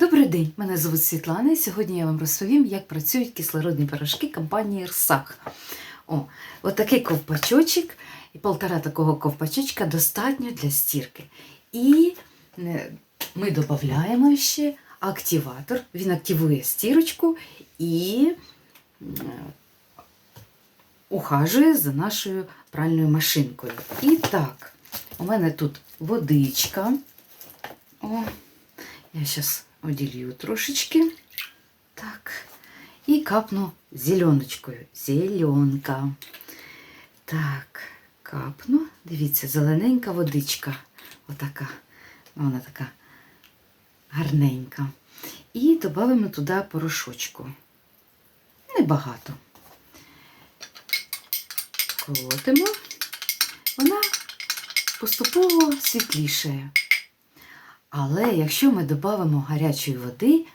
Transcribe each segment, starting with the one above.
Добрий день, мене звуть Світлана, і сьогодні я вам розповім, як працюють кислородні пирожки компанії Рсак. О, от такий ковпачочок і полтора такого ковпачочка достатньо для стірки. І е, ми додаємо ще активатор, він активує стірочку і е, ухажує за нашою пральною машинкою. І так, у мене тут водичка. О, я зараз оділью трошечки. Так. І капну зеленочкою. Зеленка. Так, капну. Дивіться, зелененька водичка. Отака. Вона така гарненька. І додамо туди порошочку. Небагато. Колотимо. Вона поступово світлішає. Але якщо ми додамо гарячої води,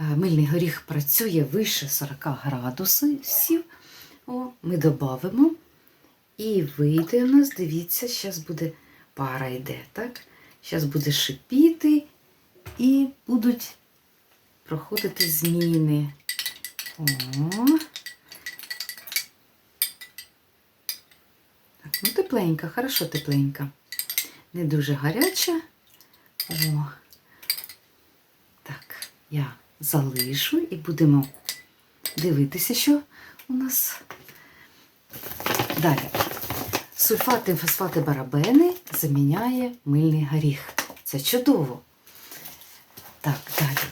е, мильний горіх працює вище 40 градусів, О, ми додамо і вийде у нас, дивіться, зараз буде пара йде, так? Зараз буде шипіти і будуть проходити зміни. О. Ну тепленька, хорошо тепленька. Не дуже гаряча. О, так, я залишу і будемо дивитися, що у нас далі. Сульфати, фосфати, барабени заміняє мильний горіх. Це чудово. Так, далі.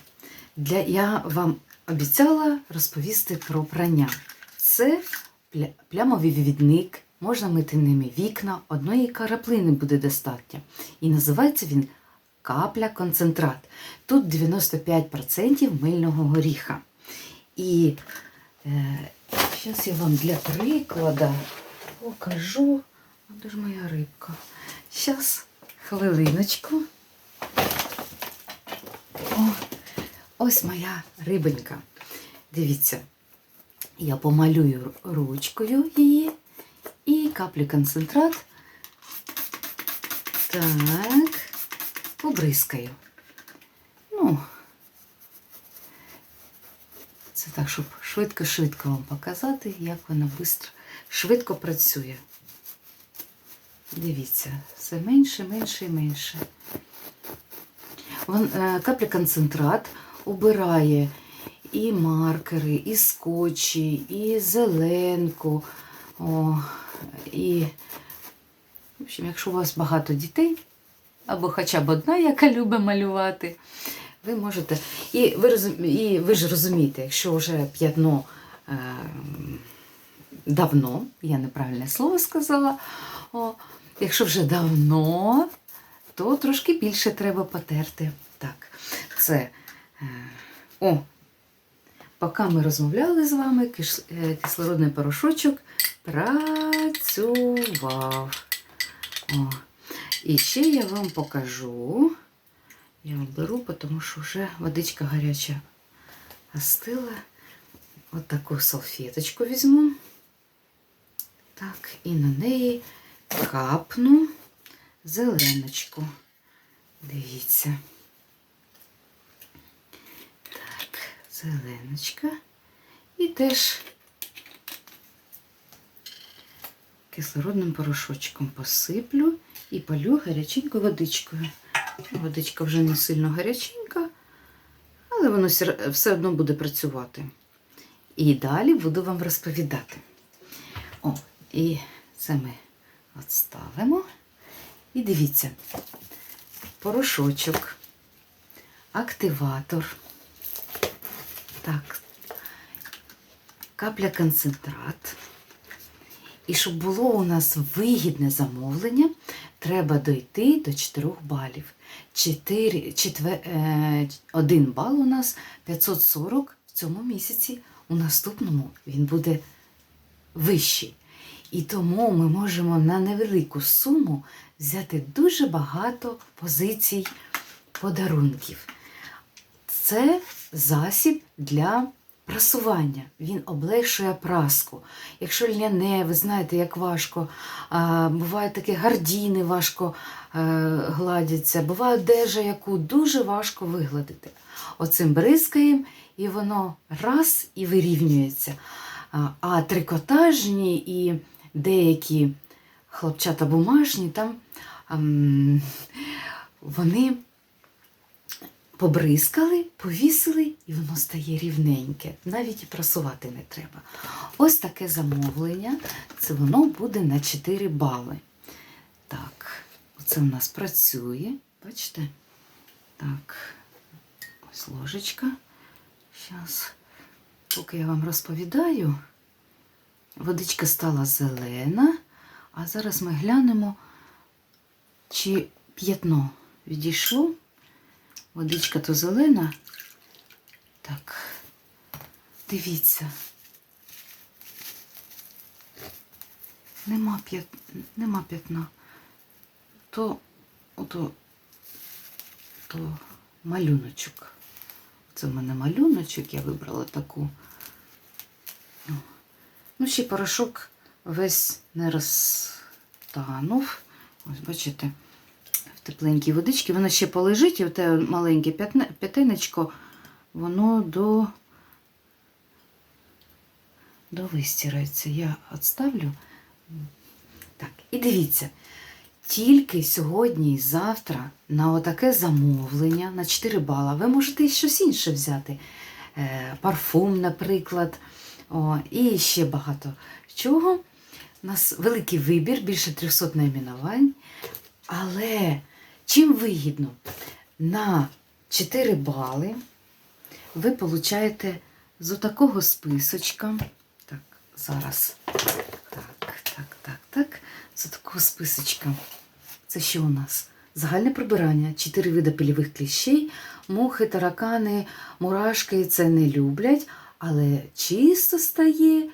Для, я вам обіцяла розповісти про прання. Це пля, плямовий відник, можна мити ними вікна, одної краплини буде достатньо. І називається він капля концентрат. Тут 95% мильного горіха. І е, зараз я вам для прикладу покажу. Де ж моя рибка? Зараз, хвилиночку. О, ось моя рибонька. Дивіться, я помалюю ручкою її і каплю концентрат. Так побризкаю. Ну, це так, щоб швидко-швидко вам показати, як вона швидко, швидко працює. Дивіться, все менше, менше і менше. Вон, е, капля концентрат убирає і маркери, і скотчі, і зеленку. О, і, в общем, якщо у вас багато дітей, або хоча б одна, яка любить малювати. Ви можете. І ви розум... і ви ж розумієте, якщо вже п'ятно е... давно, я неправильне слово сказала, О, якщо вже давно, то трошки більше треба потерти. Так, це. Е... О, поки ми розмовляли з вами, киш... е, кислородний порошочок працював. О. І ще я вам покажу. Я вам беру, тому що вже водичка гаряча остила. От таку салфеточку візьму. Так, і на неї капну зеленочку. Дивіться. Так, зеленочка. І теж кислородним порошочком посиплю і полю гаряченькою водичкою. Водичка вже не сильно гаряченька, але воно все одно буде працювати. І далі буду вам розповідати. О, і це ми відставимо. І дивіться, порошочок, активатор. Так, капля концентрат. І щоб було у нас вигідне замовлення, треба дойти до 4 балів. 4, 4, 1 бал у нас 540 в цьому місяці, у наступному він буде вищий. І тому ми можемо на невелику суму взяти дуже багато позицій подарунків. Це засіб для Прасування, він облегшує праску. Якщо льняне, ви знаєте, як важко, а, бувають такі гардіни, важко е, гладяться, буває одежа, яку дуже важко вигладити. Оцим бризкаємо, і воно раз і вирівнюється. А, а трикотажні і деякі хлопчата бумажні, там ем, вони побризкали, повісили, і воно стає рівненьке. Навіть і прасувати не треба. Ось таке замовлення. Це воно буде на 4 бали. Так, оце у нас працює. Бачите? Так, ось ложечка. Зараз, поки я вам розповідаю, водичка стала зелена, а зараз ми глянемо, чи п'ятно відійшло. Водичка то зелена. Так, дивіться. Нема, п'ят... Нема п'ятна. То, ото, то малюночок. Це в мене малюночок, я вибрала таку. Ну, ще порошок весь не розтанув. Ось, бачите, тепленькій водичці. Воно ще полежить, і оте маленьке п'ятиночко, воно до, до. Я відставлю. Так, і дивіться, тільки сьогодні і завтра на отаке замовлення на 4 бала ви можете щось інше взяти. Е, парфум, наприклад. О, і ще багато чого. У нас великий вибір, більше 300 найменувань. Але чим вигідно? На 4 бали ви получаєте з отакого списочка. Так, зараз. Так, так, так, так. З такого списочка. Це що у нас? Загальне прибирання, 4 види пильових кліщей, мухи, таракани, мурашки це не люблять, але чисто стає.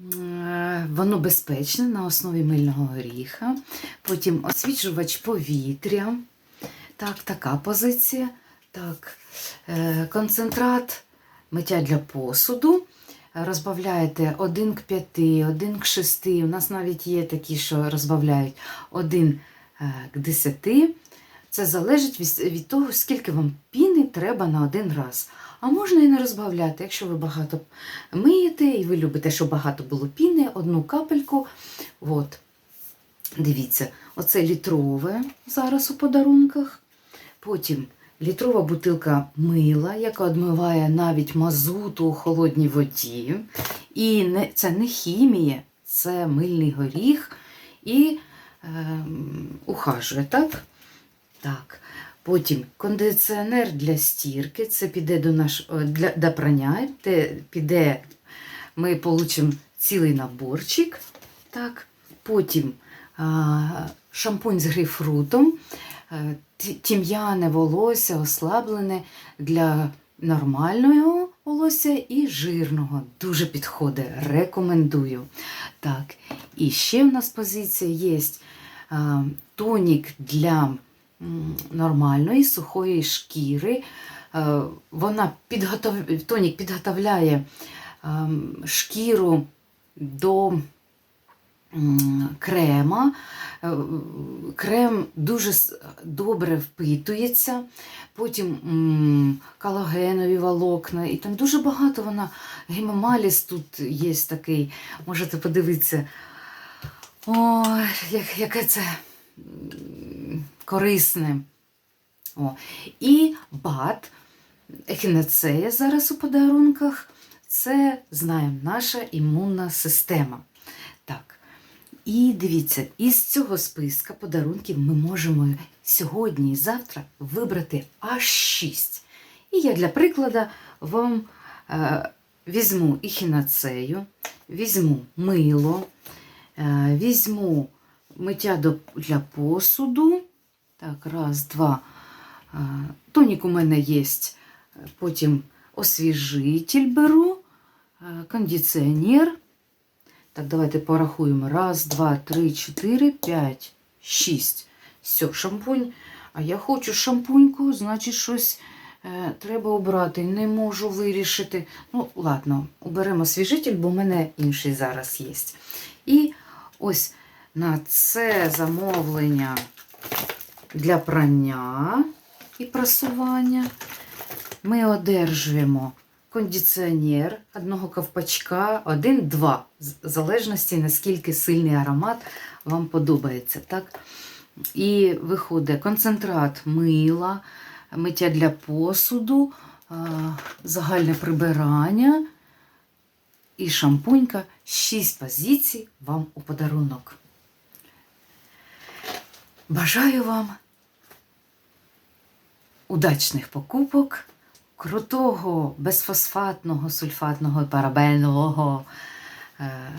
Е, Воно безпечне на основі мильного горіха. Потім освіжувач повітря. Так, така позиція. Так, е, концентрат миття для посуду. Розбавляєте 1 к 5, 1 к 6. У нас навіть є такі, що розбавляють 1 е, к 10. Це залежить від, того, скільки вам піни треба на один раз. А можна і не розбавляти, якщо ви багато миєте і ви любите, щоб багато було піни, одну капельку. От. Дивіться, оце літрове зараз у подарунках. Потім літрова бутилка мила, яка відмиває навіть мазуту у холодній воді. І не, це не хімія, це мильний горіх і е, ухажує, так? Так. Потім кондиціонер для стірки, це піде до наш, о, для, до прання, те піде, ми получимо цілий наборчик. Так. Потім а, шампунь з грейпфрутом, е, тім'яне волосся ослаблене для нормального волосся і жирного. Дуже підходить, рекомендую. Так. І ще в нас позиція є а, тонік для нормальної сухої шкіри. Е, Вона підготов... тонік підготовляє ем, шкіру до крема. Е, Крем дуже добре впитується, потім м, колагенові волокна, і там дуже багато вона. Гемомаліс тут є такий, можете подивитися. Ой, як, яке це м, корисне. О. І бат, ехінацея зараз у подарунках. Це знаємо наша імунна система. Так. І дивіться, із цього списка подарунків ми можемо сьогодні і завтра вибрати аж 6. І я для прикладу вам е, візьму ехінацею, візьму мило, е, візьму миття для посуду. Так, раз, два. Тонік у мене є. Потім освіжитель беру, кондиціонер. Так, давайте порахуємо. Раз, два, три, чотири, п'ять, шість. Все, шампунь. А я хочу шампуньку, значить, щось е, треба обрати, не можу вирішити. Ну, ладно, оберемо свіжитель, бо в мене інший зараз є. І ось на це замовлення для прання і прасування ми одержуємо кондиціонер одного ковпачка, один-два, в залежності наскільки сильний аромат вам подобається. Так? І виходить концентрат мила, миття для посуду, загальне прибирання і шампунька. Шість позицій вам у подарунок. Бажаю вам удачних покупок, крутого, безфосфатного, сульфатного і парабельного е,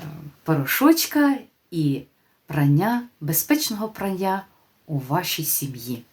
порошочка і прання, безпечного прання у вашій сім'ї.